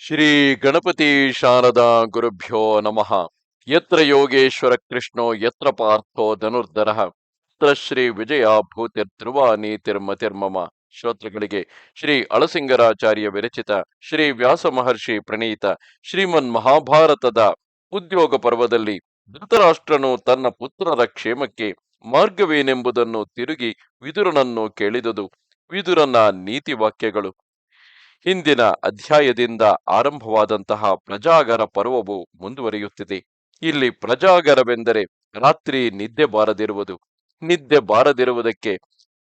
ಶ್ರೀ ಗಣಪತಿ ಶಾರದಾ ಗುರುಭ್ಯೋ ನಮಃ. ಯತ್ರ ಯೋಗೇಶ್ವರ ಕೃಷ್ಣೋ, ಯತ್ರ ಪಾರ್ಥೋ ಧನುರ್ಧರ. ಯತ್ರ ಶ್ರೀ ವಿಜಯ ಭೂತಿರ್ಧ್ರುವ ನೀತಿರ್ಮತಿರ್ಮಮ ಶ್ರೋತೃಗಳಿಗೆ ಶ್ರೀ ಅಳಸಿಂಗರಾಚಾರ್ಯ ವಿರಚಿತ, ಶ್ರೀ ವ್ಯಾಸ ಮಹರ್ಷಿ ಪ್ರಣೀತ, ಶ್ರೀಮನ್ ಮಹಾಭಾರತದ ಉದ್ಯೋಗ ಪರ್ವದಲ್ಲಿ ಧೃತರಾಷ್ಟ್ರನು ತನ್ನ ಪುತ್ರರ ಕ್ಷೇಮಕ್ಕೆ ಮಾರ್ಗವೇನೆಂಬುದನ್ನು ತಿರುಗಿ ವಿದುರನನ್ನು ಕೇಳಿದುದು. ವಿದುರನ ನೀತಿ ವಾಕ್ಯಗಳು. ಹಿಂದಿನ ಅಧ್ಯಾಯದಿಂದ ಆರಂಭವಾದಂತಹ ಪ್ರಜಾಗರ ಪರ್ವವು ಮುಂದುವರಿಯುತ್ತಿದೆ. ಇಲ್ಲಿ ಪ್ರಜಾಗರವೆಂದರೆ ರಾತ್ರಿ ನಿದ್ದೆ ಬಾರದಿರುವುದು. ನಿದ್ದೆ ಬಾರದಿರುವುದಕ್ಕೆ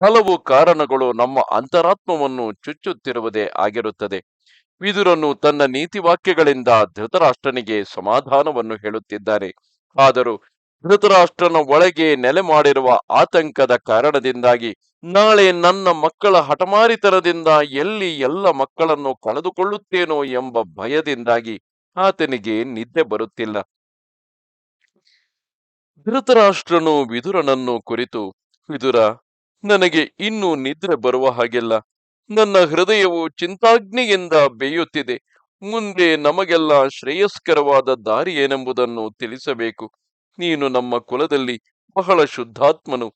ಹಲವು ಕಾರಣಗಳು ನಮ್ಮ ಅಂತರಾತ್ಮವನ್ನು ಚುಚ್ಚುತ್ತಿರುವುದೇ ಆಗಿರುತ್ತದೆ. ವಿದುರನು ತನ್ನ ನೀತಿವಾಕ್ಯಗಳಿಂದ ಧೃತರಾಷ್ಟ್ರನಿಗೆ ಸಮಾಧಾನವನ್ನು ಹೇಳುತ್ತಿದ್ದಾನೆ ಆದರೂ ಧೃತರಾಷ್ಟ್ರನ ಒಳಗೆ ನೆಲೆ ಮಾಡಿರುವ ಆತಂಕದ ಕಾರಣದಿಂದಾಗಿ ನಾಳೆ ನನ್ನ ಮಕ್ಕಳ ಹಠಮಾರಿತನದಿಂದ ಎಲ್ಲಿ ಎಲ್ಲ ಮಕ್ಕಳನ್ನು ಕಳೆದುಕೊಳ್ಳುತ್ತೇನೋ ಎಂಬ ಭಯದಿಂದಾಗಿ ಆತನಿಗೆ ನಿದ್ದೆ ಬರುತ್ತಿಲ್ಲ. ಧೃತರಾಷ್ಟ್ರನು ವಿದುರನನ್ನು ಕುರಿತು, ವಿದುರ, ನನಗೆ ಇನ್ನೂ ನಿದ್ರೆ ಬರುವ ಹಾಗಿಲ್ಲ. ನನ್ನ ಹೃದಯವು ಚಿಂತಾಗ್ನಿಯಿಂದ ಬೇಯುತ್ತಿದೆ. ಮುಂದೆ ನಮಗೆಲ್ಲ ಶ್ರೇಯಸ್ಕರವಾದ ದಾರಿ ಏನೆಂಬುದನ್ನು ತಿಳಿಸಬೇಕು. ನೀನು ನಮ್ಮ ಕುಲದಲ್ಲಿ ಬಹಳ ಶುದ್ಧಾತ್ಮನು.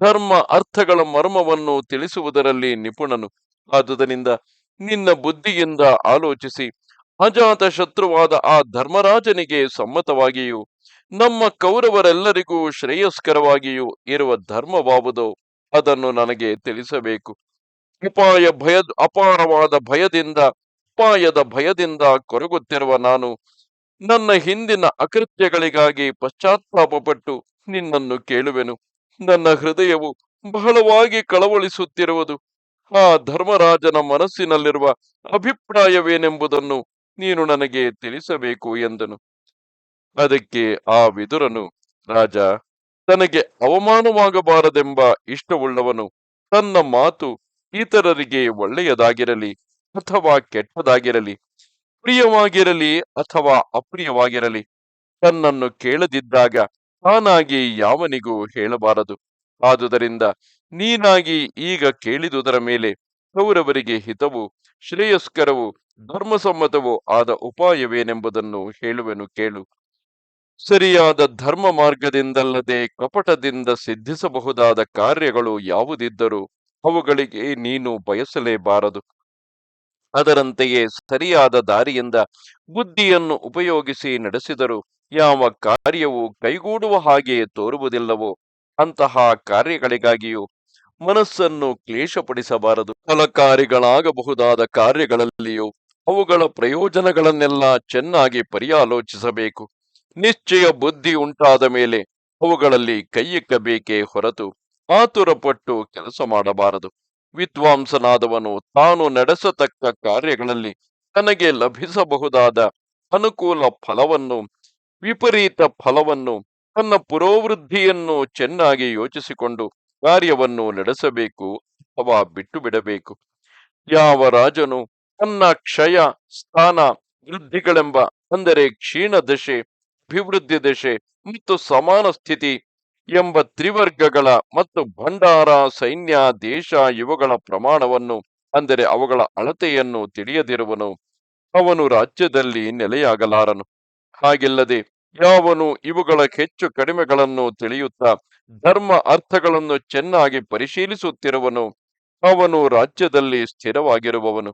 ಧರ್ಮ ಅರ್ಥಗಳ ಮರ್ಮವನ್ನು ತಿಳಿಸುವುದರಲ್ಲಿ ನಿಪುಣನು. ಆದುದರಿಂದ ನಿನ್ನ ಬುದ್ಧಿಯಿಂದ ಆಲೋಚಿಸಿ, ಅಜಾತ ಶತ್ರುವಾದ ಆ ಧರ್ಮರಾಜನಿಗೆ ಸಮ್ಮತವಾಗಿಯೂ, ನಮ್ಮ ಕೌರವರೆಲ್ಲರಿಗೂ ಶ್ರೇಯಸ್ಕರವಾಗಿಯೂ ಇರುವ ಧರ್ಮವಾವುದೋ ಅದನ್ನು ನನಗೆ ತಿಳಿಸಬೇಕು. ಉಪಾಯ ಭಯ ಅಪಾರವಾದ ಭಯದಿಂದ ಉಪಾಯದ ಭಯದಿಂದ ಕೊರಗುತ್ತಿರುವ ನಾನು ನನ್ನ ಹಿಂದಿನ ಅಕೃತ್ಯಗಳಿಗಾಗಿ ಪಶ್ಚಾತ್ತಾಪಪಟ್ಟು ನಿನ್ನನ್ನು ಕೇಳುವೆನು. ನನ್ನ ಹೃದಯವು ಬಹಳವಾಗಿ ಕಳವಳಿಸುತ್ತಿರುವುದು. ಆ ಧರ್ಮರಾಜನ ಮನಸ್ಸಿನಲ್ಲಿರುವ ಅಭಿಪ್ರಾಯವೇನೆಂಬುದನ್ನು ನೀನು ನನಗೆ ತಿಳಿಸಬೇಕು ಎಂದನು. ಅದಕ್ಕೆ ಆ ವಿದುರನು, ರಾಜ, ತನಗೆ ಅವಮಾನವಾಗಬಾರದೆಂಬ ಇಷ್ಟವುಳ್ಳವನು ತನ್ನ ಮಾತು ಇತರರಿಗೆ ಒಳ್ಳೆಯದಾಗಿರಲಿ ಅಥವಾ ಕೆಟ್ಟದಾಗಿರಲಿ. ಪ್ರಿಯವಾಗಿರಲಿ ಅಥವಾ ಅಪ್ರಿಯವಾಗಿರಲಿ, ತನ್ನನ್ನು ಕೇಳದಿದ್ದಾಗ ತಾನಾಗಿ ಯಾವನಿಗೂ ಹೇಳಬಾರದು. ಆದುದರಿಂದ ನೀನಾಗಿ ಈಗ ಕೇಳಿದುದರ ಮೇಲೆ ಕೌರವರಿಗೆ ಹಿತವು, ಶ್ರೇಯಸ್ಕರವು, ಧರ್ಮಸಮ್ಮತವೂ ಆದ ಉಪಾಯವೇನೆಂಬುದನ್ನು ಹೇಳುವೆನು ಕೇಳು. ಸರಿಯಾದ ಧರ್ಮ ಮಾರ್ಗದಿಂದಲ್ಲದೆ ಕಪಟದಿಂದ ಸಿದ್ಧಿಸಬಹುದಾದ ಕಾರ್ಯಗಳು ಯಾವುದಿದ್ದರೂ ಅವುಗಳಿಗೆ ನೀನು ಬಯಸಲೇಬಾರದು. ಅದರಂತೆಯೇ ಸರಿಯಾದ ದಾರಿಯಿಂದ ಬುದ್ಧಿಯನ್ನು ಉಪಯೋಗಿಸಿ ನಡೆಸಿದರು. ಯಾವ ಕಾರ್ಯವು ಕೈಗೂಡುವ ಹಾಗೆ ತೋರುವುದಿಲ್ಲವೋ ಅಂತಹ ಕಾರ್ಯಗಳಿಗಾಗಿಯೂ ಮನಸ್ಸನ್ನು ಕ್ಲೇಶಪಡಿಸಬಾರದು. ಫಲಕಾರಿಗಳಾಗಬಹುದಾದ ಕಾರ್ಯಗಳಲ್ಲಿಯೂ ಅವುಗಳ ಪ್ರಯೋಜನಗಳನ್ನೆಲ್ಲ ಚೆನ್ನಾಗಿ ಪರ್ಯಾಲೋಚಿಸಬೇಕು. ನಿಶ್ಚಯ ಬುದ್ಧಿ ಉಂಟಾದ ಮೇಲೆ ಅವುಗಳಲ್ಲಿ ಕೈಯಿಕ್ಕಬೇಕೇ ಹೊರತು ಆತುರಪಟ್ಟು ಕೆಲಸ ಮಾಡಬಾರದು. ವಿದ್ವಾಂಸನಾದವನು ತಾನು ನಡೆಸತಕ್ಕ ಕಾರ್ಯಗಳಲ್ಲಿ ತನಗೆ ಲಭಿಸಬಹುದಾದ ಅನುಕೂಲ ಫಲವನ್ನು, ವಿಪರೀತ ಫಲವನ್ನು, ತನ್ನ ಪುರೋವೃದ್ಧಿಯನ್ನು ಚೆನ್ನಾಗಿ ಯೋಚಿಸಿಕೊಂಡು ಕಾರ್ಯವನ್ನು ನಡೆಸಬೇಕು ಅಥವಾ ಬಿಟ್ಟು ಬಿಡಬೇಕು ಯಾವ ರಾಜನು ತನ್ನ ಕ್ಷಯ, ಸ್ಥಾನ, ವೃದ್ಧಿಗಳೆಂಬ ಅಂದರೆ ಕ್ಷೀಣ ದಶೆ, ಅಭಿವೃದ್ಧಿ ದಶೆ ಮತ್ತು ಸಮಾನ ಸ್ಥಿತಿ ಎಂಬ ತ್ರಿವರ್ಗಗಳ ಮತ್ತು ಭಂಡಾರ, ಸೈನ್ಯ, ದೇಶ ಇವುಗಳ ಪ್ರಮಾಣವನ್ನು, ಅಂದರೆ ಅವುಗಳ ಅಳತೆಯನ್ನು ತಿಳಿಯದಿರುವನು, ಅವನು ರಾಜ್ಯದಲ್ಲಿ ನೆಲೆಯಾಗಲಾರನು. ಹಾಗಿಲ್ಲದೆ ಯಾವನು ಇವುಗಳ ಹೆಚ್ಚು ಕಡಿಮೆಗಳನ್ನು ತಿಳಿಯುತ್ತಾ ಧರ್ಮ ಅರ್ಥಗಳನ್ನು ಚೆನ್ನಾಗಿ ಪರಿಶೀಲಿಸುತ್ತಿರುವನು, ಅವನು ರಾಜ್ಯದಲ್ಲಿ ಸ್ಥಿರವಾಗಿರುವವನು.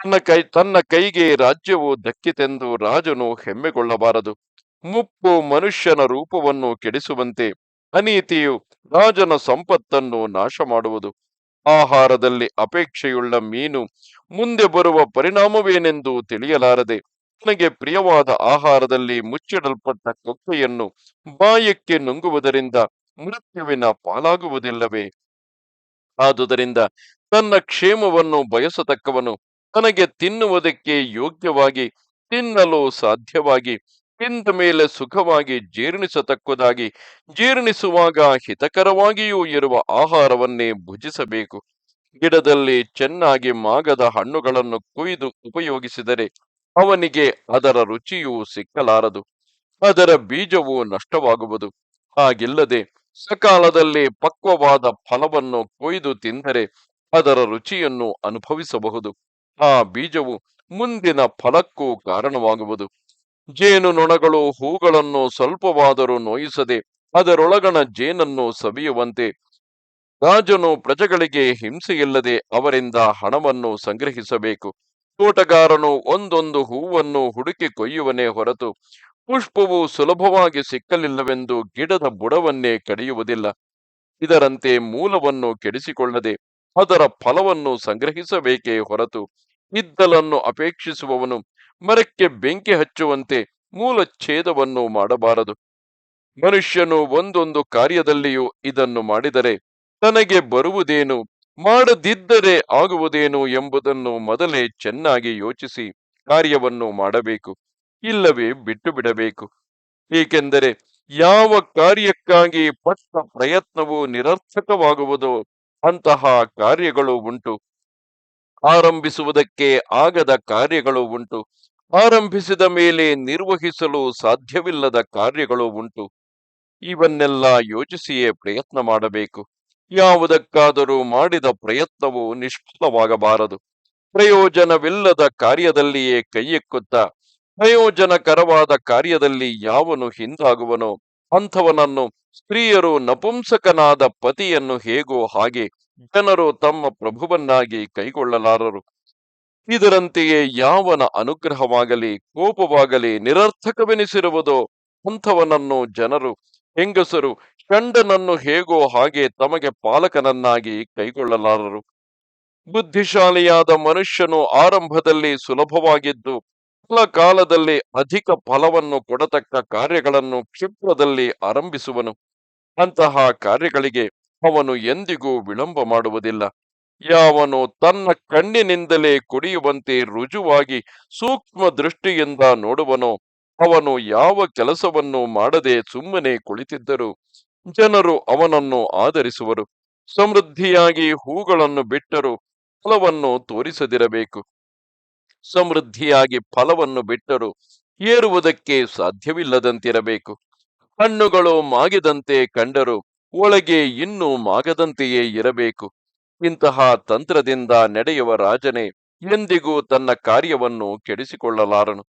ತನ್ನ ಕೈ, ತನ್ನ ಕೈಗೆ ರಾಜ್ಯವು ದಕ್ಕಿತೆಂದು ರಾಜನು ಹೆಮ್ಮೆಗೊಳ್ಳಬಾರದು. ಮುಪ್ಪು ಮನುಷ್ಯನ ರೂಪವನ್ನು ಕೆಡಿಸುವಂತೆ ಅನೀತಿಯು ರಾಜನ ಸಂಪತ್ತನ್ನು ನಾಶ ಮಾಡುವುದು ಆಹಾರದಲ್ಲಿ ಅಪೇಕ್ಷೆಯುಳ್ಳ ಮೀನು ಮುಂದೆ ಬರುವ ಪರಿಣಾಮವೇನೆಂದು ತಿಳಿಯಲಾರದೆ, ತನಗೆ ಪ್ರಿಯವಾದ ಆಹಾರದಲ್ಲಿ ಮುಚ್ಚಿಡಲ್ಪಟ್ಟ ಕೊಕ್ಕೆಯನ್ನು ಬಾಯಕ್ಕೆ ನುಂಗುವುದರಿಂದ ಮೃತ್ಯುವಿನ ಪಾಲಾಗುವುದಿಲ್ಲವೇ? ಆದುದರಿಂದ ತನ್ನ ಕ್ಷೇಮವನ್ನು ಬಯಸತಕ್ಕವನು ತನಗೆ ತಿನ್ನುವುದಕ್ಕೆ ಯೋಗ್ಯವಾಗಿ ತಿನ್ನಲು ಸಾಧ್ಯವಾಗಿ ತಿಂದ ಮೇಲೆ ಸುಖವಾಗಿ ಜೀರ್ಣಿಸತಕ್ಕದಾಗಿ, ಜೀರ್ಣಿಸುವಾಗ ಹಿತಕರವಾಗಿಯೂ ಇರುವ ಆಹಾರವನ್ನೇ ಭುಜಿಸಬೇಕು. ಗಿಡದಲ್ಲಿ ಚೆನ್ನಾಗಿ ಮಾಗದ ಹಣ್ಣುಗಳನ್ನು ಕೊಯ್ದು ಉಪಯೋಗಿಸಿದರೆ ಅವನಿಗೆ ಅದರ ರುಚಿಯೂ ಸಿಕ್ಕಲಾರದು. ಅದರ ಬೀಜವು ನಷ್ಟವಾಗುವುದು. ಹಾಗಿಲ್ಲದೆ ಸಕಾಲದಲ್ಲಿ ಪಕ್ವವಾದ ಫಲವನ್ನು ಕೊಯ್ದು ತಿಂದರೆ ಅದರ ರುಚಿಯನ್ನು ಅನುಭವಿಸಬಹುದು. ಆ ಬೀಜವು ಮುಂದಿನ ಫಲಕ್ಕೂ ಕಾರಣವಾಗುವುದು. ಜೇನು ನೊಣಗಳು ಹೂಗಳನ್ನು ಸ್ವಲ್ಪವಾದರೂ ನೋಯಿಸದೆ ಅದರೊಳಗಣ ಜೇನನ್ನು ಸವಿಯುವಂತೆ. ರಾಜನು ಪ್ರಜೆಗಳಿಗೆ ಹಿಂಸೆಯಿಲ್ಲದೆ ಅವರಿಂದ ಹಣವನ್ನು ಸಂಗ್ರಹಿಸಬೇಕು. ತೋಟಗಾರನು ಒಂದೊಂದು ಹೂವನ್ನು ಹುಡುಕಿ ಕೊಯ್ಯುವನೇ ಹೊರತು ಪುಷ್ಪವು ಸುಲಭವಾಗಿ ಸಿಕ್ಕಲಿಲ್ಲವೆಂದು ಗಿಡದ ಬುಡವನ್ನೇ ಕಡಿಯುವುದಿಲ್ಲ. ಇದರಂತೆ ಮೂಲವನ್ನು ಕೆಡಿಸಿಕೊಳ್ಳದೆ ಅದರ ಫಲವನ್ನು ಸಂಗ್ರಹಿಸಬೇಕೇ ಹೊರತು ಇದ್ದಲನ್ನು ಅಪೇಕ್ಷಿಸುವವನು ಮರಕ್ಕೆ ಬೆಂಕಿ ಹಚ್ಚುವಂತೆ ಮೂಲ ಛೇದವನ್ನು ಮಾಡಬಾರದು. ಮನುಷ್ಯನು ಒಂದೊಂದು ಕಾರ್ಯದಲ್ಲಿಯೂ ಇದನ್ನು ಮಾಡಿದರೆ ತನಗೆ ಬರುವುದೇನು, ಮಾಡದಿದ್ದರೆ ಆಗುವುದೇನು ಎಂಬುದನ್ನು ಮೊದಲೇ ಚೆನ್ನಾಗಿ ಯೋಚಿಸಿ ಕಾರ್ಯವನ್ನು ಮಾಡಬೇಕು, ಇಲ್ಲವೇ ಬಿಟ್ಟು ಬಿಡಬೇಕು ಏಕೆಂದರೆ ಯಾವ ಕಾರ್ಯಕ್ಕಾಗಿ ಪಟ್ಟ ಪ್ರಯತ್ನವು ನಿರರ್ಥಕವಾಗುವುದೋ ಅಂತಹ ಕಾರ್ಯಗಳು ಉಂಟು. ಆರಂಭಿಸುವುದಕ್ಕೆ ಆಗದ ಕಾರ್ಯಗಳು ಉಂಟು. ಆರಂಭಿಸಿದ ಮೇಲೆ ನಿರ್ವಹಿಸಲು ಸಾಧ್ಯವಿಲ್ಲದ ಕಾರ್ಯಗಳು ಉಂಟು. ಇವನ್ನೆಲ್ಲ ಯೋಚಿಸಿಯೇ ಪ್ರಯತ್ನ ಮಾಡಬೇಕು. ಯಾವುದಕ್ಕಾದರೂ ಮಾಡಿದ ಪ್ರಯತ್ನವು ನಿಷ್ಫಲವಾಗಬಾರದು. ಪ್ರಯೋಜನವಿಲ್ಲದ ಕಾರ್ಯದಲ್ಲಿಯೇ ಕೈಯೆಕ್ಕುತ್ತಾ ಪ್ರಯೋಜನಕರವಾದ ಕಾರ್ಯದಲ್ಲಿ ಯಾವನು ಹಿಂದಾಗುವನೋ, ಅಂಥವನನ್ನು ಸ್ತ್ರೀಯರು ನಪುಂಸಕನಾದ ಪತಿಯನ್ನು ಹೇಗೋ ಹಾಗೆ ಜನರು ತಮ್ಮ ಪ್ರಭುವನ್ನಾಗಿ ಕೈಗೊಳ್ಳಲಾರರು. ಇದರಂತೆಯೇ ಯಾವನ ಅನುಗ್ರಹವಾಗಲಿ, ಕೋಪವಾಗಲಿ, ನಿರರ್ಥಕವೆನಿಸಿರುವುದೋ ಅಂಥವನನ್ನು ಜನರು, ಹೆಂಗಸರು ಚಂಡನನ್ನು ಹೇಗೋ ಹಾಗೆ ತಮಗೆ ಪಾಲಕನನ್ನಾಗಿ ಕೈಗೊಳ್ಳಲಾರರು. ಬುದ್ಧಿಶಾಲಿಯಾದ ಮನುಷ್ಯನು ಆರಂಭದಲ್ಲಿ ಸುಲಭವಾಗಿದ್ದು, ಕೆಲ ಕಾಲದಲ್ಲಿ ಅಧಿಕ ಫಲವನ್ನು ಕೊಡತಕ್ಕ ಕಾರ್ಯಗಳನ್ನು ಕ್ಷಿಪ್ರದಲ್ಲಿ ಆರಂಭಿಸುವನು. ಅಂತಹ ಕಾರ್ಯಗಳಿಗೆ ಅವನು ಎಂದಿಗೂ ವಿಳಂಬ ಮಾಡುವುದಿಲ್ಲ. ಯಾವನು ತನ್ನ ಕಣ್ಣಿನಿಂದಲೇ ಕುಡಿಯುವಂತೆ ರುಜುವಾಗಿ ಸೂಕ್ಷ್ಮ ದೃಷ್ಟಿಯಿಂದ ನೋಡುವನೋ. ಅವನು ಯಾವ ಕೆಲಸವನ್ನು ಮಾಡದೆ ಸುಮ್ಮನೆ ಕುಳಿತಿದ್ದರು. ಜನರು ಅವನನ್ನು ಆದರಿಸುವರು ಸಮೃದ್ಧಿಯಾಗಿ ಹೂಗಳನ್ನು ಬಿಟ್ಟರು. ಫಲವನ್ನು ತೋರಿಸದಿರಬೇಕು. ಸಮೃದ್ಧಿಯಾಗಿ ಫಲವನ್ನು ಬಿಟ್ಟರು. ಏರುವುದಕ್ಕೆ ಸಾಧ್ಯವಿಲ್ಲದಂತಿರಬೇಕು. ಹಣ್ಣುಗಳು ಮಾಗಿದಂತೆ ಕಂಡರು. ಒಳಗೆ ಇನ್ನೂ ಮಾಗದಂತೆಯೇ ಇರಬೇಕು. ಇಂತಹ ತಂತ್ರದಿಂದ ನಡೆಯುವ ರಾಜನೇ ಎಂದಿಗೂ ತನ್ನ ಕಾರ್ಯವನ್ನು ಕೆಡಿಸಿಕೊಳ್ಳಲಾರನು.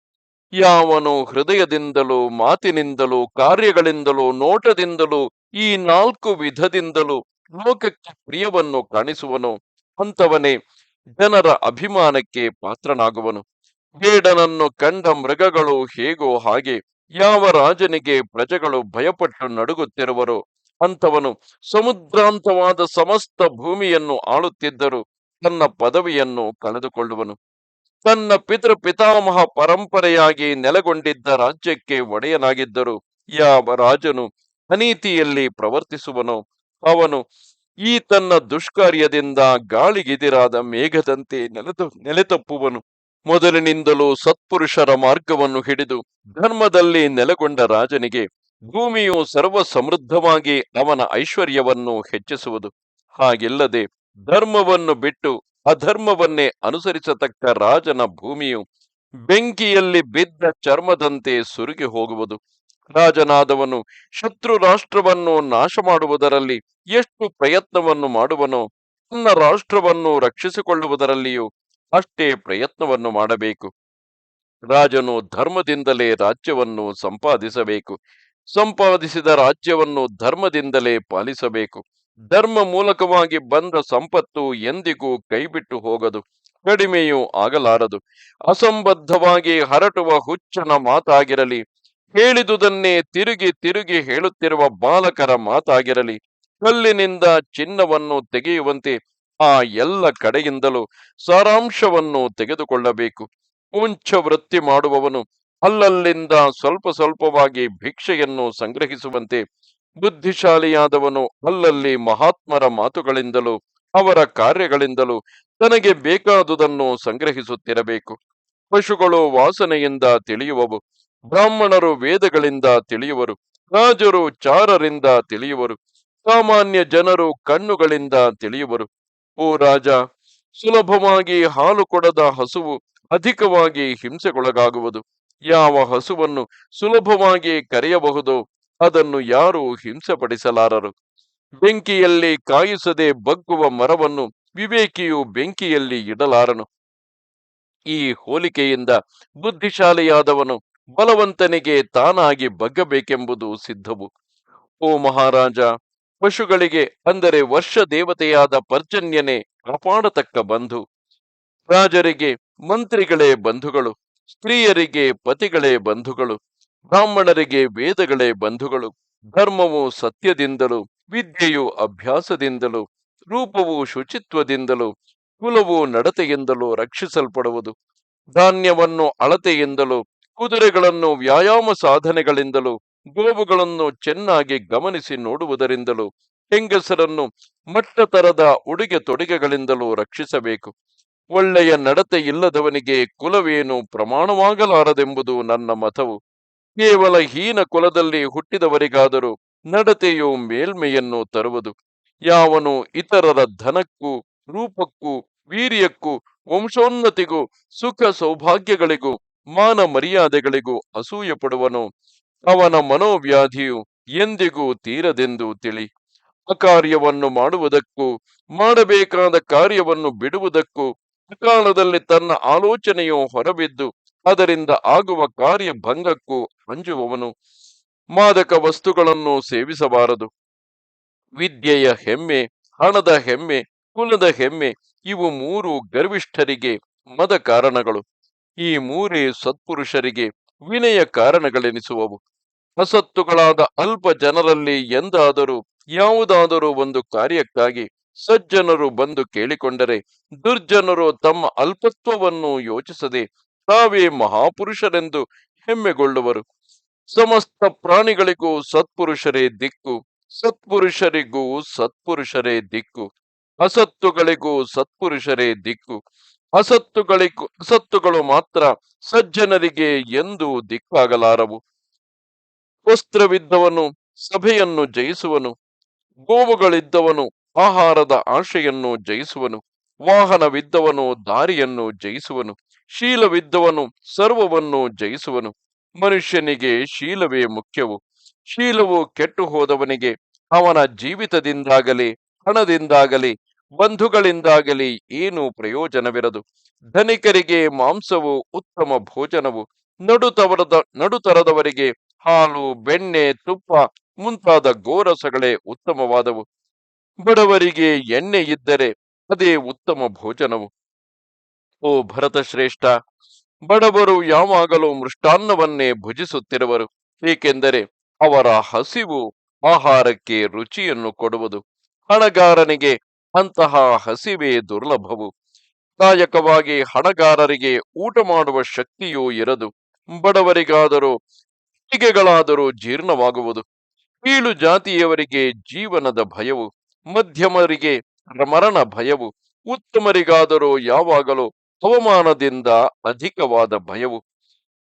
ಯಾವನು ಹೃದಯದಿಂದಲೂ, ಮಾತಿನಿಂದಲೂ, ಕಾರ್ಯಗಳಿಂದಲೂ, ನೋಟದಿಂದಲೂ, ಈ ನಾಲ್ಕು ವಿಧದಿಂದಲೂ ಲೋಕಕ್ಕೆ ಪ್ರಿಯವನ್ನು ಕಾಣಿಸುವನು, ಅಂಥವನೇ ಜನರ ಅಭಿಮಾನಕ್ಕೆ ಪಾತ್ರನಾಗುವನು. ಬೇಡನನ್ನು ಕಂಡ ಮೃಗಗಳು ಹೇಗೋ ಹಾಗೆ ಯಾವ ರಾಜನಿಗೆ ಪ್ರಜೆಗಳು ಭಯಪಟ್ಟು ನಡುಗುತ್ತಿರುವರೋ. ಅಂಥವನು ಸಮುದ್ರಾಂತವಾದ ಸಮಸ್ತ ಭೂಮಿಯನ್ನು ಆಳುತ್ತಿದ್ದರೂ ತನ್ನ ಪದವಿಯನ್ನು ಕಳೆದುಕೊಳ್ಳುವನು. ತನ್ನ ಪಿತೃ ಪಿತಾಮಹ ಪರಂಪರೆಯಾಗಿ ನೆಲೆಗೊಂಡಿದ್ದ ರಾಜ್ಯಕ್ಕೆ ಒಡೆಯನಾಗಿದ್ದರು ಯಾವ ರಾಜನು ಅನೀತಿಯಲ್ಲಿ ಪ್ರವರ್ತಿಸುವನು ಅವನು ಈ ತನ್ನ ದುಷ್ಕಾರ್ಯದಿಂದ ಗಾಳಿಗಿದಿರಾದ ಮೇಘದಂತೆ ನೆಲೆತು ನೆಲೆತಪ್ಪುವನು. ಮೊದಲಿನಿಂದಲೂ ಸತ್ಪುರುಷರ ಮಾರ್ಗವನ್ನು ಹಿಡಿದು ಧರ್ಮದಲ್ಲಿ ನೆಲೆಗೊಂಡ ರಾಜನಿಗೆ ಭೂಮಿಯು ಸರ್ವ ಸಮೃದ್ಧವಾಗಿ ಅವನ ಐಶ್ವರ್ಯವನ್ನು ಹೆಚ್ಚಿಸುವುದು. ಹಾಗಿಲ್ಲದೆ ಧರ್ಮವನ್ನು ಬಿಟ್ಟು ಅಧರ್ಮವನ್ನೇ ಅನುಸರಿಸತಕ್ಕ ರಾಜನ ಭೂಮಿಯು ಬೆಂಕಿಯಲ್ಲಿ ಬಿದ್ದ ಚರ್ಮದಂತೆ ಸುರುಗಿ ಹೋಗುವುದು. ರಾಜನಾದವನು ಶತ್ರು ರಾಷ್ಟ್ರವನ್ನು ನಾಶ ಮಾಡುವುದರಲ್ಲಿ ಎಷ್ಟು ಪ್ರಯತ್ನವನ್ನು ಮಾಡುವನೋ, ತನ್ನ ರಾಷ್ಟ್ರವನ್ನು ರಕ್ಷಿಸಿಕೊಳ್ಳುವುದರಲ್ಲಿಯೂ ಅಷ್ಟೇ ಪ್ರಯತ್ನವನ್ನು ಮಾಡಬೇಕು. ರಾಜನು ಧರ್ಮದಿಂದಲೇ ರಾಜ್ಯವನ್ನು ಸಂಪಾದಿಸಬೇಕು. ಸಂಪಾದಿಸಿದ ರಾಜ್ಯವನ್ನು ಧರ್ಮದಿಂದಲೇ ಪಾಲಿಸಬೇಕು. ಧರ್ಮ ಮೂಲಕವಾಗಿ ಬಂದ ಸಂಪತ್ತು ಎಂದಿಗೂ ಕೈಬಿಟ್ಟು ಹೋಗದು, ಕಡಿಮೆಯೂ ಆಗಲಾರದು. ಅಸಂಬದ್ಧವಾಗಿ ಹರಟುವ ಹುಚ್ಚನ ಮಾತಾಗಿರಲಿ, ಹೇಳಿದುದನ್ನೇ ತಿರುಗಿ ತಿರುಗಿ ಹೇಳುತ್ತಿರುವ ಬಾಲಕರ ಮಾತಾಗಿರಲಿ, ಕಲ್ಲಿನಿಂದ ಚಿನ್ನವನ್ನು ತೆಗೆಯುವಂತೆ ಆ ಎಲ್ಲ ಕಡೆಯಿಂದಲೂ ಸಾರಾಂಶವನ್ನು ತೆಗೆದುಕೊಳ್ಳಬೇಕು. ಪುಂಚ ವೃತ್ತಿ ಮಾಡುವವನು ಅಲ್ಲಲ್ಲಿಂದ ಸ್ವಲ್ಪ ಸ್ವಲ್ಪವಾಗಿ ಭಿಕ್ಷೆಯನ್ನು ಸಂಗ್ರಹಿಸುವಂತೆ ಬುದ್ಧಿಶಾಲಿಯಾದವನು ಅಲ್ಲಲ್ಲಿ ಮಹಾತ್ಮರ ಮಾತುಗಳಿಂದಲೂ ಅವರ ಕಾರ್ಯಗಳಿಂದಲೂ ತನಗೆ ಬೇಕಾದುದನ್ನು ಸಂಗ್ರಹಿಸುತ್ತಿರಬೇಕು. ಪಶುಗಳು ವಾಸನೆಯಿಂದ ತಿಳಿಯುವವು, ಬ್ರಾಹ್ಮಣರು ವೇದಗಳಿಂದ ತಿಳಿಯುವರು, ರಾಜರು ಚಾರರಿಂದ ತಿಳಿಯುವರು, ಸಾಮಾನ್ಯ ಜನರು ಕಣ್ಣುಗಳಿಂದ ತಿಳಿಯುವರು. ಓ ರಾಜ, ಸುಲಭವಾಗಿ ಹಾಲು ಕೊಡದ ಹಸುವು ಅಧಿಕವಾಗಿ ಹಿಂಸೆಗೊಳಗಾಗುವುದು. ಯಾವ ಹಸುವನ್ನು ಸುಲಭವಾಗಿ ಕರೆಯಬಹುದು, ಅದನ್ನು ಯಾರೂ ಹಿಂಸೆಪಡಿಸಲಾರರು? ಬೆಂಕಿಯಲ್ಲಿ ಕಾಯಿಸದೆ ಬಗ್ಗುವ ಮರವನ್ನು ವಿವೇಕಿಯು ಬೆಂಕಿಯಲ್ಲಿ ಇಡಲಾರನು. ಈ ಹೋಲಿಕೆಯಿಂದ ಬುದ್ಧಿಶಾಲಿಯಾದವನು ಬಲವಂತನಿಗೆ ತಾನಾಗಿ ಬಗ್ಗಬೇಕೆಂಬುದು ಸಿದ್ಧವು. ಓ ಮಹಾರಾಜ, ಪಶುಗಳಿಗೆ ಅಂದರೆ ವರ್ಷ ದೇವತೆಯಾದ ಪರ್ಜನ್ಯನೇ ಕಾಪಾಡತಕ್ಕ ಬಂಧು. ರಾಜರಿಗೆ ಮಂತ್ರಿಗಳೇ ಬಂಧುಗಳು. ಸ್ತ್ರೀಯರಿಗೆ ಪತಿಗಳೇ ಬಂಧುಗಳು, ಬ್ರಾಹ್ಮಣರಿಗೆ ವೇದಗಳೇ ಬಂಧುಗಳು, ಧರ್ಮವು ಸತ್ಯದಿಂದಲೂ, ವಿದ್ಯೆಯು ಅಭ್ಯಾಸದಿಂದಲೂ, ರೂಪವು ಶುಚಿತ್ವದಿಂದಲೂ, ಕುಲವು ನಡತೆಯಿಂದಲೂ ರಕ್ಷಿಸಲ್ಪಡುವುದು, ಧಾನ್ಯವನ್ನು ಅಳತೆಯಿಂದಲೂ, ಕುದುರೆಗಳನ್ನು ವ್ಯಾಯಾಮ ಸಾಧನೆಗಳಿಂದಲೂ, ಗೋವುಗಳನ್ನು ಚೆನ್ನಾಗಿ ಗಮನಿಸಿ ನೋಡುವುದರಿಂದಲೂ, ಹೆಂಗಸರನ್ನು ಮಟ್ಟತರದ ಉಡುಗೆ ತೊಡುಗೆಗಳಿಂದಲೂ ರಕ್ಷಿಸಬೇಕು. ಒಳ್ಳೆಯ ನಡತೆ ಇಲ್ಲದವನಿಗೆ ಕುಲವೇನು ಪ್ರಮಾಣವಾಗಲಾರದೆಂಬುದು ನನ್ನ ಮತವು. ಕೇವಲ ಹೀನ ಕುಲದಲ್ಲಿ ಹುಟ್ಟಿದವರಿಗಾದರೂ ನಡತೆಯು ಮೇಲ್ಮೆಯನ್ನು ತರುವುದು. ಯಾವನು ಇತರರ ಧನಕ್ಕೂ, ರೂಪಕ್ಕೂ, ವೀರ್ಯಕ್ಕೂ, ವಂಶೋನ್ನತಿಗೂ, ಸುಖ ಸೌಭಾಗ್ಯಗಳಿಗೂ, ಮಾನ ಮರ್ಯಾದೆಗಳಿಗೂ ಅಸೂಯ ಪಡುವನು ಅವನ ಮನೋವ್ಯಾಧಿಯು ಎಂದಿಗೂ ತೀರದೆಂದು ತಿಳಿ. ಅಕಾರ್ಯವನ್ನು ಮಾಡುವುದಕ್ಕೂ, ಮಾಡಬೇಕಾದ ಕಾರ್ಯವನ್ನು ಬಿಡುವುದಕ್ಕೂ ಅಕಾಲದಲ್ಲಿ ತನ್ನ ಆಲೋಚನೆಯು ಹೊರಬಿದ್ದು, ಅದರಿಂದ ಆಗುವ ಕಾರ್ಯ ಭಂಗಕ್ಕೂ ಅಂಜುವವನು. ಮಾದಕ ವಸ್ತುಗಳನ್ನು ಸೇವಿಸಬಾರದು. ವಿದ್ಯೆಯ ಹೆಮ್ಮೆ, ಹಣದ ಹೆಮ್ಮೆ, ಕುಲದ ಹೆಮ್ಮೆ, ಇವು ಮೂರು ಗರ್ವಿಷ್ಠರಿಗೆ ಮದ ಕಾರಣಗಳು. ಈ ಮೂರೇ ಸತ್ಪುರುಷರಿಗೆ ವಿನಯ ಕಾರಣಗಳೆನಿಸುವವು. ಅಸತ್ತುಗಳಾದ ಅಲ್ಪ ಜನರಲ್ಲಿ ಎಂದಾದರೂ, ಯಾವುದಾದರೂ ಒಂದು ಕಾರ್ಯಕ್ಕಾಗಿ ಸಜ್ಜನರು ಬಂದು ಕೇಳಿಕೊಂಡರೆ, ದುರ್ಜನರು ತಮ್ಮ ಅಲ್ಪತ್ವವನ್ನು ಯೋಚಿಸದೆ ತಾವೇ ಮಹಾಪುರುಷರೆಂದು ಹೆಮ್ಮೆಗೊಳ್ಳುವರು. ಸಮಸ್ತ ಪ್ರಾಣಿಗಳಿಗೂ ಸತ್ಪುರುಷರೇ ದಿಕ್ಕು, ಸತ್ಪುರುಷರಿಗೂ ಸತ್ಪುರುಷರೇ ದಿಕ್ಕು, ಅಸತ್ತುಗಳಿಗೂ ಸತ್ಪುರುಷರೇ ದಿಕ್ಕು, ಅಸತ್ತುಗಳಿಗೂ, ಅಸತ್ತುಗಳು ಮಾತ್ರ ಸಜ್ಜನರಿಗೆ ಎಂದು ದಿಕ್ಕಾಗಲಾರವು. ವಸ್ತ್ರವಿದ್ದವನು ಸಭೆಯನ್ನು ಜಯಿಸುವನು, ಗೋವುಗಳಿದ್ದವನು ಆಹಾರದ ಆಶೆಯನ್ನು ಜಯಿಸುವನು, ವಾಹನವಿದ್ದವನು ದಾರಿಯನ್ನು ಜಯಿಸುವನು, ಶೀಲವಿದ್ದವನು ಸರ್ವವನ್ನು ಜಯಿಸುವನು. ಮನುಷ್ಯನಿಗೆ ಶೀಲವೇ ಮುಖ್ಯವು. ಶೀಲವು ಕೆಟ್ಟು ಹೋದವನಿಗೆ ಅವನ ಜೀವಿತದಿಂದಾಗಲಿ, ಹಣದಿಂದಾಗಲಿ, ಬಂಧುಗಳಿಂದಾಗಲಿ ಏನು ಪ್ರಯೋಜನವಿರದು. ಧನಿಕರಿಗೆ ಮಾಂಸವು ಉತ್ತಮ ಭೋಜನವು. ನಡುತವರದ, ನಡುತರದವರಿಗೆ ಹಾಲು, ಬೆಣ್ಣೆ, ತುಪ್ಪ ಮುಂತಾದ ಗೋರಸಗಳೇ ಉತ್ತಮವಾದವು. ಬಡವರಿಗೆ ಎಣ್ಣೆ ಇದ್ದರೆ ಅದೇ ಉತ್ತಮ ಭೋಜನವು. ಓ ಭರತಶ್ರೇಷ್ಠ, ಬಡವರು ಯಾವಾಗಲೂ ಮೃಷ್ಟಾನ್ನವನ್ನೇ ಭುಜಿಸುತ್ತಿರುವರು, ಏಕೆಂದರೆ ಅವರ ಹಸಿವು ಆಹಾರಕ್ಕೆ ರುಚಿಯನ್ನು ಕೊಡುವುದು. ಹಣಗಾರನಿಗೆ ಅಂತಹ ಹಸಿವೇ ದುರ್ಲಭವು. ಕಾಯಕವಾಗಿ ಹಣಗಾರರಿಗೆ ಊಟ ಮಾಡುವ ಶಕ್ತಿಯೂ ಇರದು. ಬಡವರಿಗಾದರೂ ಹೀಗೆಗಳಾದರೂ ಜೀರ್ಣವಾಗುವುದು. ಕೀಳು ಜಾತಿಯವರಿಗೆ ಜೀವನದ ಭಯವು. ಮಧ್ಯಮರಿಗೆ ಮರಣ ಭಯವು, ಉತ್ತಮರಿಗಾದರೂ ಯಾವಾಗಲೂ ಹವಾಮಾನದಿಂದ ಅಧಿಕವಾದ ಭಯವು.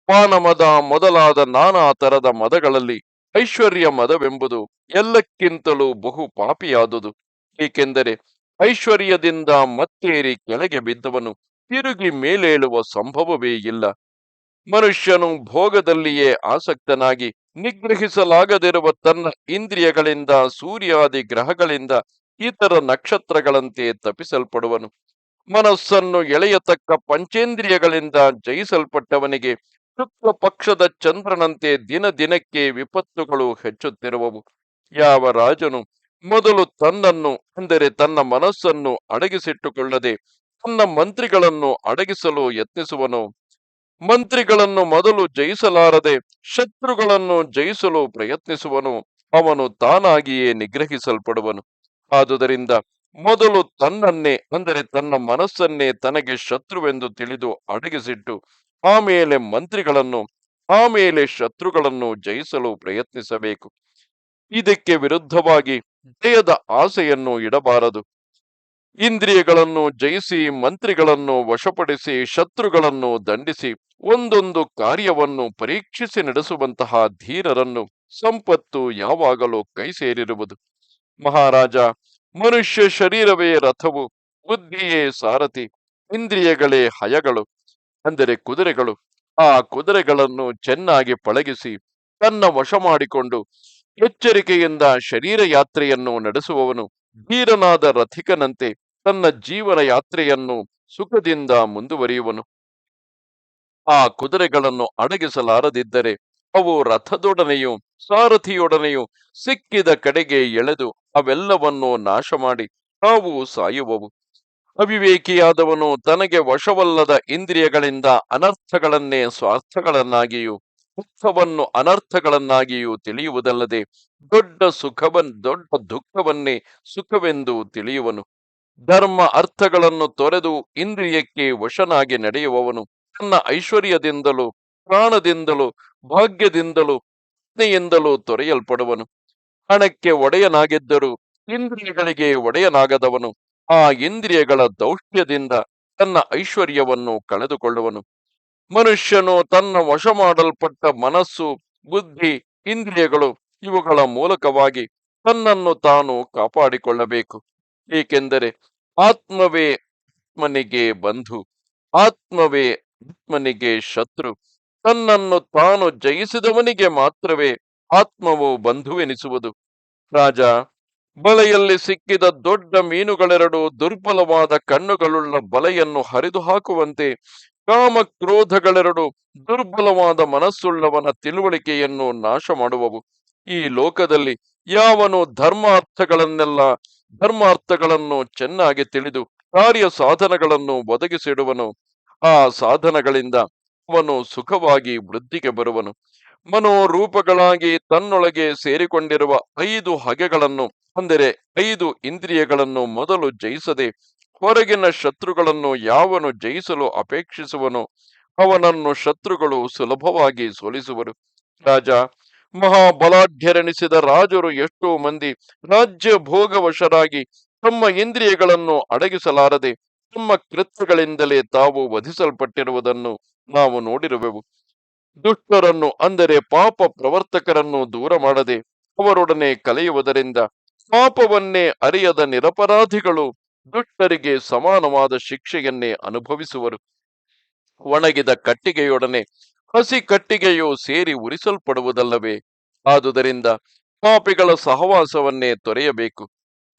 ಪಾನಮದ ಮೊದಲಾದ ನಾನಾ ತರದ ಮದಗಳಲ್ಲಿ ಐಶ್ವರ್ಯ ಮದವೆಂಬುದು ಎಲ್ಲಕ್ಕಿಂತಲೂ ಬಹು ಪಾಪಿಯಾದುದು. ಏಕೆಂದರೆ ಐಶ್ವರ್ಯದಿಂದ ಮತ್ತೇರಿ ಕೆಳಗೆ ಬಿದ್ದವನು ತಿರುಗಿ ಮೇಲೇಳುವ ಸಂಭವವೇ ಇಲ್ಲ. ಮನುಷ್ಯನು ಭೋಗದಲ್ಲಿಯೇ ಆಸಕ್ತನಾಗಿ ನಿಗ್ರಹಿಸಲಾಗದಿರುವ ತನ್ನ ಇಂದ್ರಿಯಗಳಿಂದ, ಸೂರ್ಯಾದಿ ಗ್ರಹಗಳಿಂದ ಇತರ ನಕ್ಷತ್ರಗಳಂತೆ ತಪ್ಪಿಸಲ್ಪಡುವನು. ಮನಸ್ಸನ್ನು ಎಳೆಯತಕ್ಕ ಪಂಚೇಂದ್ರಿಯಗಳಿಂದ ಜಯಿಸಲ್ಪಟ್ಟವನಿಗೆ ಶುಕ್ಲ ಪಕ್ಷದ ಚಂದ್ರನಂತೆ ದಿನ ದಿನಕ್ಕೆ ವಿಪತ್ತುಗಳು ಹೆಚ್ಚುತ್ತಿರುವವು. ಯಾವ ರಾಜನು ಮೊದಲು ತನ್ನನ್ನು, ಅಂದರೆ ತನ್ನ ಮನಸ್ಸನ್ನು ಅಡಗಿಸಿಟ್ಟುಕೊಳ್ಳದೆ ತನ್ನ ಮಂತ್ರಿಗಳನ್ನು ಅಡಗಿಸಲು ಯತ್ನಿಸುವನು? ಮಂತ್ರಿಗಳನ್ನು ಮೊದಲು ಜಯಿಸಲಾರದೆ ಶತ್ರುಗಳನ್ನು ಜಯಿಸಲು ಪ್ರಯತ್ನಿಸುವನು. ಅವನು ತಾನಾಗಿಯೇ ನಿಗ್ರಹಿಸಲ್ಪಡುವನು. ಆದುದರಿಂದ ಮೊದಲು ತನ್ನನ್ನೇ, ಅಂದರೆ ತನ್ನ ಮನಸ್ಸನ್ನೇ ತನಗೆ ಶತ್ರುವೆಂದು ತಿಳಿದು ಅಡಗಿಸಿಟ್ಟು ಆಮೇಲೆ ಮಂತ್ರಿಗಳನ್ನು ಆಮೇಲೆ ಶತ್ರುಗಳನ್ನು ಜಯಿಸಲು ಪ್ರಯತ್ನಿಸಬೇಕು. ಇದಕ್ಕೆ ವಿರುದ್ಧವಾಗಿ ಜಯದ ಆಸೆಯನ್ನು ಇಡಬಾರದು. ಇಂದ್ರಿಯಗಳನ್ನು ಜಯಿಸಿ, ಮಂತ್ರಿಗಳನ್ನು ವಶಪಡಿಸಿ, ಶತ್ರುಗಳನ್ನು ದಂಡಿಸಿ, ಒಂದೊಂದು ಕಾರ್ಯವನ್ನು ಪರೀಕ್ಷಿಸಿ ನಡೆಸುವಂತಹ ಧೀರರನ್ನು ಸಂಪತ್ತು ಯಾವಾಗಲೂ ಕೈ ಸೇರಿರುವುದು ಮಹಾರಾಜ, ಮನುಷ್ಯ ಶರೀರವೇ ರಥವು, ಬುದ್ಧಿಯೇ ಸಾರಥಿ, ಇಂದ್ರಿಯಗಳೇ ಹಯಗಳು, ಅಂದರೆ ಕುದುರೆಗಳು. ಆ ಕುದುರೆಗಳನ್ನು ಚೆನ್ನಾಗಿ ಪಳಗಿಸಿ, ತನ್ನ ವಶ ಮಾಡಿಕೊಂಡು ಎಚ್ಚರಿಕೆಯಿಂದ ಶರೀರ ಯಾತ್ರೆಯನ್ನು ನಡೆಸುವವನು ಧೀರನಾದ ರಥಿಕನಂತೆ ತನ್ನ ಜೀವನ ಯಾತ್ರೆಯನ್ನು ಸುಖದಿಂದ ಮುಂದುವರಿಯುವನು. ಆ ಕುದುರೆಗಳನ್ನು ಅಡಗಿಸಲಾರದಿದ್ದರೆ ಅವು ರಥದೊಡನೆಯೂ ಸಾರಥಿಯೊಡನೆಯೂ ಸಿಕ್ಕಿದ ಕಡೆಗೆ ಎಳೆದು ಅವೆಲ್ಲವನ್ನೂ ನಾಶ ಮಾಡಿ ತಾವು ಸಾಯುವವು. ಅವಿವೇಕಿಯಾದವನು ತನಗೆ ವಶವಲ್ಲದ ಇಂದ್ರಿಯಗಳಿಂದ ಅನರ್ಥಗಳನ್ನೇ ಸ್ವಾರ್ಥಗಳನ್ನಾಗಿಯೂ ದುಃಖವನ್ನು ಅನರ್ಥಗಳನ್ನಾಗಿಯೂ ತಿಳಿಯುವುದಲ್ಲದೆ ದೊಡ್ಡ ಸುಖವನ್, ದೊಡ್ಡ ದುಃಖವನ್ನೇ ಸುಖವೆಂದು ತಿಳಿಯುವನು. ಧರ್ಮ ಅರ್ಥಗಳನ್ನು ತೊರೆದು ಇಂದ್ರಿಯಕ್ಕೆ ವಶನಾಗಿ ನಡೆಯುವವನು ತನ್ನ ಐಶ್ವರ್ಯದಿಂದಲೂ, ಪ್ರಾಣದಿಂದಲೂ, ಭಾಗ್ಯದಿಂದಲೂ ಪ್ರಜ್ಞೆಯಿಂದಲೂ ತೊರೆಯಲ್ಪಡುವನು. ಹಣಕ್ಕೆ ಒಡೆಯನಾಗಿದ್ದರೂ ಇಂದ್ರಿಯಗಳಿಗೆ ಒಡೆಯನಾಗದವನು. ಆ ಇಂದ್ರಿಯಗಳ ದೌಷ್ಟ್ಯದಿಂದ ತನ್ನ ಐಶ್ವರ್ಯವನ್ನು ಕಳೆದುಕೊಳ್ಳುವನು. ಮನುಷ್ಯನು ತನ್ನ ವಶ ಮಾಡಲ್ಪಟ್ಟ ಮನಸ್ಸು, ಬುದ್ಧಿ, ಇಂದ್ರಿಯಗಳು ಇವುಗಳ ಮೂಲಕವಾಗಿ ತನ್ನನ್ನು ತಾನು ಕಾಪಾಡಿಕೊಳ್ಳಬೇಕು. ಏಕೆಂದರೆ ಆತ್ಮವೇ ಆತ್ಮನಿಗೆ ಬಂಧು, ಆತ್ಮವೇ ಆತ್ಮನಿಗೆ ಶತ್ರು. ತನ್ನನ್ನು ತಾನು ಜಯಿಸಿದವನಿಗೆ ಮಾತ್ರವೇ ಆತ್ಮವು ಬಂಧುವೆನಿಸುವುದು. ರಾಜ ಬಲೆಯಲ್ಲಿ ಸಿಕ್ಕಿದ ದೊಡ್ಡ ಮೀನುಗಳೆರಡು ದುರ್ಬಲವಾದ ಕಣ್ಣುಗಳುಳ್ಳ ಬಲೆಯನ್ನು ಹರಿದು ಹಾಕುವಂತೆ ಕಾಮ ಕ್ರೋಧಗಳೆರಡು ದುರ್ಬಲವಾದ ಮನಸ್ಸುಳ್ಳವನ ತಿಳುವಳಿಕೆಯನ್ನು ನಾಶ ಮಾಡುವವು ಈ ಲೋಕದಲ್ಲಿ ಯಾವನು ಧರ್ಮಾರ್ಥಗಳನ್ನೆಲ್ಲ, ಧರ್ಮಾರ್ಥಗಳನ್ನು ಚೆನ್ನಾಗಿ ತಿಳಿದು ಕಾರ್ಯ ಸಾಧನಗಳನ್ನು ಒದಗಿಸಿಡುವನು, ಆ ಸಾಧನಗಳಿಂದ ಅವನು ಸುಖವಾಗಿ ವೃದ್ಧಿಗೆ ಬರುವನು. ಮನೋರೂಪಗಳಾಗಿ ತನ್ನೊಳಗೆ ಸೇರಿಕೊಂಡಿರುವ ಐದು ಹಗೆಗಳನ್ನು, ಅಂದರೆ ಐದು ಇಂದ್ರಿಯಗಳನ್ನು ಮೊದಲು ಜಯಿಸದೆ ಹೊರಗಿನ ಶತ್ರುಗಳನ್ನು ಯಾವನು ಜಯಿಸಲು ಅಪೇಕ್ಷಿಸುವನು, ಅವನನ್ನು ಶತ್ರುಗಳು ಸುಲಭವಾಗಿ ಸೋಲಿಸುವರು. ರಾಜ, ಮಹಾಬಲಾಢ್ಯರೆನಿಸಿದ ರಾಜರು ಎಷ್ಟೋ ಮಂದಿ ರಾಜ್ಯ ಭೋಗವಶರಾಗಿ ತಮ್ಮ ಇಂದ್ರಿಯಗಳನ್ನು ಅಡಗಿಸಲಾರದೆ ತಮ್ಮ ಕೃತ್ಯಗಳಿಂದಲೇ ತಾವು ವಧಿಸಲ್ಪಟ್ಟಿರುವುದನ್ನು ನಾವು ನೋಡಿರುವೆವು. ದುಷ್ಟರನ್ನು ಅಂದರೆ ಪಾಪ ಪ್ರವರ್ತಕರನ್ನು ದೂರ ಮಾಡದೆ ಅವರೊಡನೆ ಕಲೆಯುವುದರಿಂದ ಪಾಪವನ್ನೇ ಅರಿಯದ ನಿರಪರಾಧಿಗಳು ದುಷ್ಟರಿಗೆ ಸಮಾನವಾದ ಶಿಕ್ಷೆಯನ್ನೇ ಅನುಭವಿಸುವರು. ಒಣಗಿದ ಕಟ್ಟಿಗೆಯೊಡನೆ ಹಸಿ ಕಟ್ಟಿಗೆಯು ಸೇರಿ ಉರಿಸಲ್ಪಡುವುದಲ್ಲವೇ? ಆದುದರಿಂದ ಪಾಪಿಗಳ ಸಹವಾಸವನ್ನೇ ತೊರೆಯಬೇಕು.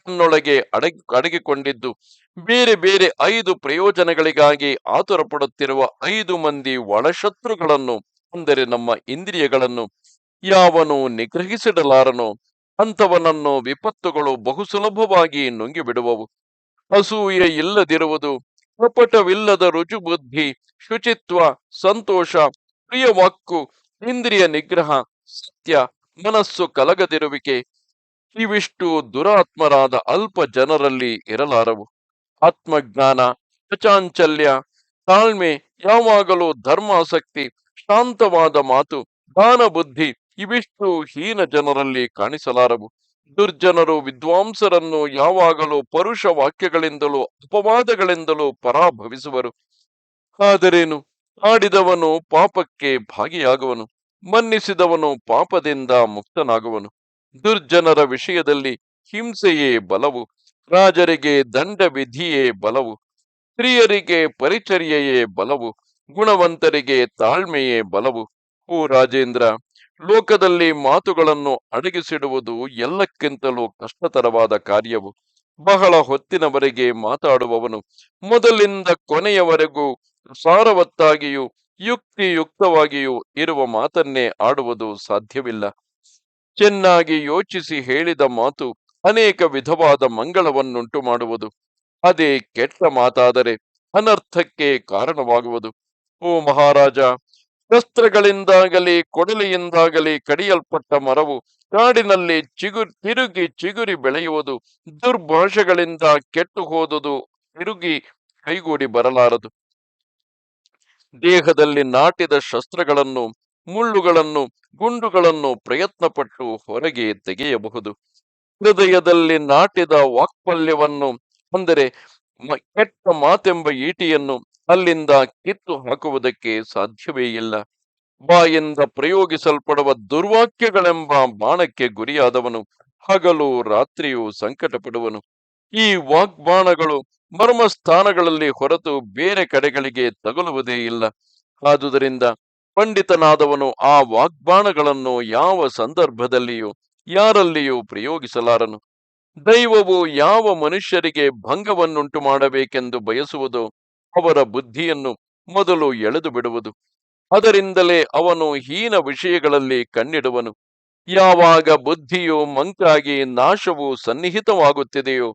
ತನ್ನೊಳಗೆ ಅಡಗಿ, ಅಡಗಿಕೊಂಡಿದ್ದು ಬೇರೆ ಬೇರೆ ಐದು ಪ್ರಯೋಜನಗಳಿಗಾಗಿ ಆತುರ ಪಡುತ್ತಿರುವ ಐದು ಮಂದಿ ಒಳಶತ್ರುಗಳನ್ನು ಅಂದರೆ ನಮ್ಮ ಇಂದ್ರಿಯಗಳನ್ನು ಯಾವನು ನಿಗ್ರಹಿಸಿಡಲಾರನೋ ಅಂಥವನನ್ನು ವಿಪತ್ತುಗಳು ಬಹು ಸುಲಭವಾಗಿ ನುಂಗಿಬಿಡುವವು. ಅಸೂಯೆ ಇಲ್ಲದಿರುವುದು ಕಪಟವಿಲ್ಲದ ರುಜು ಬುದ್ಧಿ ಶುಚಿತ್ವ, ಸಂತೋಷ ಪ್ರಿಯವಾಕ್ಕು ಇಂದ್ರಿಯ ನಿಗ್ರಹ, ಸತ್ಯ, ಮನಸ್ಸು ಕಲಗದಿರುವಿಕೆ, ಇವಿಷ್ಟು ದುರಾತ್ಮರಾದ ಅಲ್ಪ ಜನರಲ್ಲಿ ಇರಲಾರವು. ಆತ್ಮಜ್ಞಾನ ಅಚಾಂಚಲ್ಯ ತಾಳ್ಮೆ, ಯಾವಾಗಲೂ ಧರ್ಮಾಸಕ್ತಿ, ಶಾಂತವಾದ ಮಾತು ದಾನ ಬುದ್ಧಿ ಇವಿಷ್ಟು ಹೀನ ಜನರಲ್ಲಿ ಕಾಣಿಸಲಾರವು. ದುರ್ಜನರು, ವಿದ್ವಾಂಸರನ್ನು ಯಾವಾಗಲೂ ಪರುಷ ವಾಕ್ಯಗಳಿಂದಲೂ, ಅಪವಾದಗಳಿಂದಲೂ ಪರಾಭವಿಸುವರು. ಆದರೇನು? ಆಡಿದವನು ಪಾಪಕ್ಕೆ ಭಾಗಿಯಾಗುವನು, ಮನ್ನಿಸಿದವನು ಪಾಪದಿಂದ ಮುಕ್ತನಾಗುವನು. ದುರ್ಜನರ ವಿಷಯದಲ್ಲಿ ಹಿಂಸೆಯೇ ಬಲವು, ರಾಜರಿಗೆ ದಂಡ ವಿಧಿಯೇ ಬಲವು, ಸ್ತ್ರೀಯರಿಗೆ ಪರಿಚರ್ಯೆಯೇ ಬಲವು, ಗುಣವಂತರಿಗೆ ತಾಳ್ಮೆಯೇ ಬಲವು. ಓ ರಾಜೇಂದ್ರ ಲೋಕದಲ್ಲಿ ಮಾತುಗಳನ್ನು ಅಡಗಿಸಿಡುವುದು ಎಲ್ಲಕ್ಕಿಂತಲೂ ಕಷ್ಟತರವಾದ ಕಾರ್ಯವು. ಬಹಳ ಹೊತ್ತಿನವರೆಗೆ ಮಾತಾಡುವವನು ಮೊದಲಿಂದ ಕೊನೆಯವರೆಗೂ ಸಾರವತ್ತಾಗಿಯೂ ಯುಕ್ತಿಯುಕ್ತವಾಗಿಯೂ ಇರುವ ಮಾತನ್ನೇ ಆಡುವುದು ಸಾಧ್ಯವಿಲ್ಲ. ಚೆನ್ನಾಗಿ ಯೋಚಿಸಿ ಹೇಳಿದ ಮಾತು ಅನೇಕ ವಿಧವಾದ ಮಂಗಳವನ್ನುಂಟು ಮಾಡುವುದು ಅದೇ ಕೆಟ್ಟ ಮಾತಾದರೆ ಅನರ್ಥಕ್ಕೆ ಕಾರಣವಾಗುವುದು. ಓ ಮಹಾರಾಜ ಶಸ್ತ್ರಗಳಿಂದಾಗಲಿ, ಕೊಡಲಿಯಿಂದಾಗಲಿ ಕಡಿಯಲ್ಪಟ್ಟ ಮರವು ಕಾಡಿನಲ್ಲಿ ಚಿಗುರಿ, ತಿರುಗಿ ಚಿಗುರಿ ಬೆಳೆಯುವುದು, ದುರ್ಭಾಷೆಗಳಿಂದ ಕೆಟ್ಟು ಹೋದುದು, ತಿರುಗಿ ಕೈಗೂಡಿ ಬರಲಾರದು. ದೇಹದಲ್ಲಿ ನಾಟಿದ ಶಸ್ತ್ರಗಳನ್ನು, ಮುಳ್ಳುಗಳನ್ನು, ಗುಂಡುಗಳನ್ನು ಪ್ರಯತ್ನಪಟ್ಟು ಹೊರಗೆ ತೆಗೆಯಬಹುದು. ಹೃದಯದಲ್ಲಿ ನಾಟಿದ ವಾಕ್ಪಲ್ಯವನ್ನು, ಅಂದರೆ ಕೆಟ್ಟ ಮಾತೆಂಬ ಈಟಿಯನ್ನು ಅಲ್ಲಿಂದ ಕಿತ್ತು ಹಾಕುವುದಕ್ಕೆ ಸಾಧ್ಯವೇ ಇಲ್ಲ. ಬಾಯಿಂದ ಪ್ರಯೋಗಿಸಲ್ಪಡುವ ದುರ್ವಾಕ್ಯಗಳೆಂಬ ಬಾಣಕ್ಕೆ ಗುರಿಯಾದವನು ಹಗಲು ರಾತ್ರಿಯೂ ಸಂಕಟ ಪಡುವನು ಈ ವಾಗ್ಬಾಣಗಳು ಮರ್ಮಸ್ಥಾನಗಳಲ್ಲಿ ಹೊರತು ಬೇರೆ ಕಡೆಗಳಿಗೆ ತಗಲುವುದೇ ಇಲ್ಲ. ಆದುದರಿಂದ ಪಂಡಿತನಾದವನು ಆ ವಾಗ್ಬಾಣಗಳನ್ನು ಯಾವ ಸಂದರ್ಭದಲ್ಲಿಯೂ, ಯಾರಲ್ಲಿಯೂ ಪ್ರಯೋಗಿಸಲಾರನು. ದೈವವು ಯಾವ ಮನುಷ್ಯರಿಗೆ ಭಂಗವನ್ನುಂಟು ಮಾಡಬೇಕೆಂದು ಬಯಸುವುದೋ ಅವರ ಬುದ್ಧಿಯನ್ನು ಮೊದಲು ಎಳೆದು ಬಿಡುವುದು. ಅದರಿಂದಲೇ ಅವನು ಹೀನ ವಿಷಯಗಳಲ್ಲಿ ಕಣ್ಣಿಡುವನು. ಯಾವಾಗ ಬುದ್ಧಿಯು ಮಂಕಾಗಿ ನಾಶವು ಸನ್ನಿಹಿತವಾಗುತ್ತಿದೆಯೋ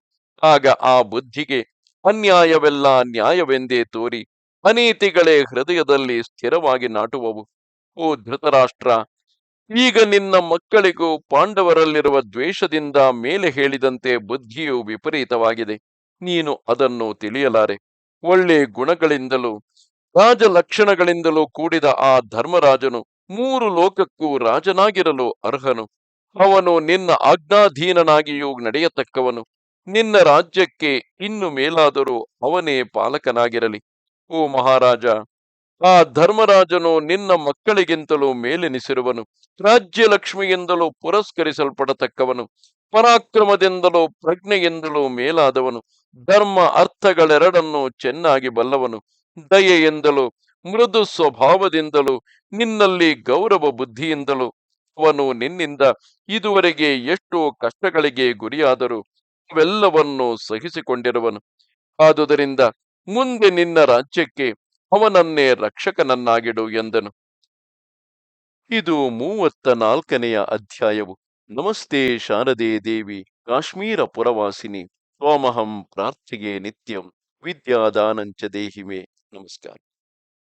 ಆಗ ಆ ಬುದ್ಧಿಗೆ ಅನ್ಯಾಯವೆಲ್ಲ ನ್ಯಾಯವೆಂದೇ ತೋರಿ ಅನೀತಿಗಳೇ ಹೃದಯದಲ್ಲಿ ಸ್ಥಿರವಾಗಿ ನಾಟುವವು. ಓ ಧೃತರಾಷ್ಟ್ರ, ಈಗ ನಿನ್ನ ಮಕ್ಕಳಿಗೂ ಪಾಂಡವರಲ್ಲಿರುವ ದ್ವೇಷದಿಂದ ಮೇಲೆ ಹೇಳಿದಂತೆ ಬುದ್ಧಿಯು ವಿಪರೀತವಾಗಿದೆ. ನೀನು ಅದನ್ನು ತಿಳಿಯಲಾರೆ. ಒಳ್ಳೆ ಗುಣಗಳಿಂದಲೂ ರಾಜ ಲಕ್ಷಣಗಳಿಂದಲೂ ಕೂಡಿದ ಆ ಧರ್ಮರಾಜನು ಮೂರು ಲೋಕಕ್ಕೂ ರಾಜನಾಗಿರಲು ಅರ್ಹನು. ಅವನು ನಿನ್ನ ಆಜ್ಞಾಧೀನನಾಗಿಯೂ ನಡೆಯತಕ್ಕವನು. ನಿನ್ನ ರಾಜ್ಯಕ್ಕೆ ಇನ್ನು ಮೇಲಾದರೂ ಅವನೇ ಪಾಲಕನಾಗಿರಲಿ. ಓ ಮಹಾರಾಜ ಆ ಧರ್ಮರಾಜನು ನಿನ್ನ ಮಕ್ಕಳಿಗಿಂತಲೂ ಮೇಲೆನಿಸಿರುವನು ರಾಜ್ಯ ಲಕ್ಷ್ಮಿಯಿಂದಲೂ ಪುರಸ್ಕರಿಸಲ್ಪಡತಕ್ಕವನು, ಪರಾಕ್ರಮದಿಂದಲೂ ಪ್ರಜ್ಞೆಯಿಂದಲೂ ಮೇಲಾದವನು, ಧರ್ಮ ಅರ್ಥಗಳೆರಡನ್ನು ಚೆನ್ನಾಗಿ ಬಲ್ಲವನು, ದಯೆಯಿಂದಲೂ, ಮೃದು ಸ್ವಭಾವದಿಂದಲೂ, ನಿನ್ನಲ್ಲಿ ಗೌರವ ಬುದ್ಧಿಯಿಂದಲೂ. ಅವನು ನಿನ್ನಿಂದ ಇದುವರೆಗೆ ಎಷ್ಟು ಕಷ್ಟಗಳಿಗೆ ಗುರಿಯಾದರೂ ಅವೆಲ್ಲವನ್ನು ಸಹಿಸಿಕೊಂಡಿರುವನು. ಆದುದರಿಂದ ಮುಂದೆ ನಿನ್ನ ರಾಜ್ಯಕ್ಕೆ ಅವನನ್ನೇ ರಕ್ಷಕನನ್ನಾಗಿಡು ಎಂದನು. ಇದು ಮೂವತ್ತ ನಾಲ್ಕನೆಯ ಅಧ್ಯಾಯವು. ನಮಸ್ತೆ ಶಾರದೆ ದೇವಿ, ಕಾಶ್ಮೀರ ಪುರವಾಸಿನಿ ಸೋಮಹಂ ಪ್ರಾರ್ಥಿಗೆ ನಿತ್ಯಂ, ವಿದ್ಯಾದಾನಂಚ ದೇಹಿಮೆ. ನಮಸ್ಕಾರ.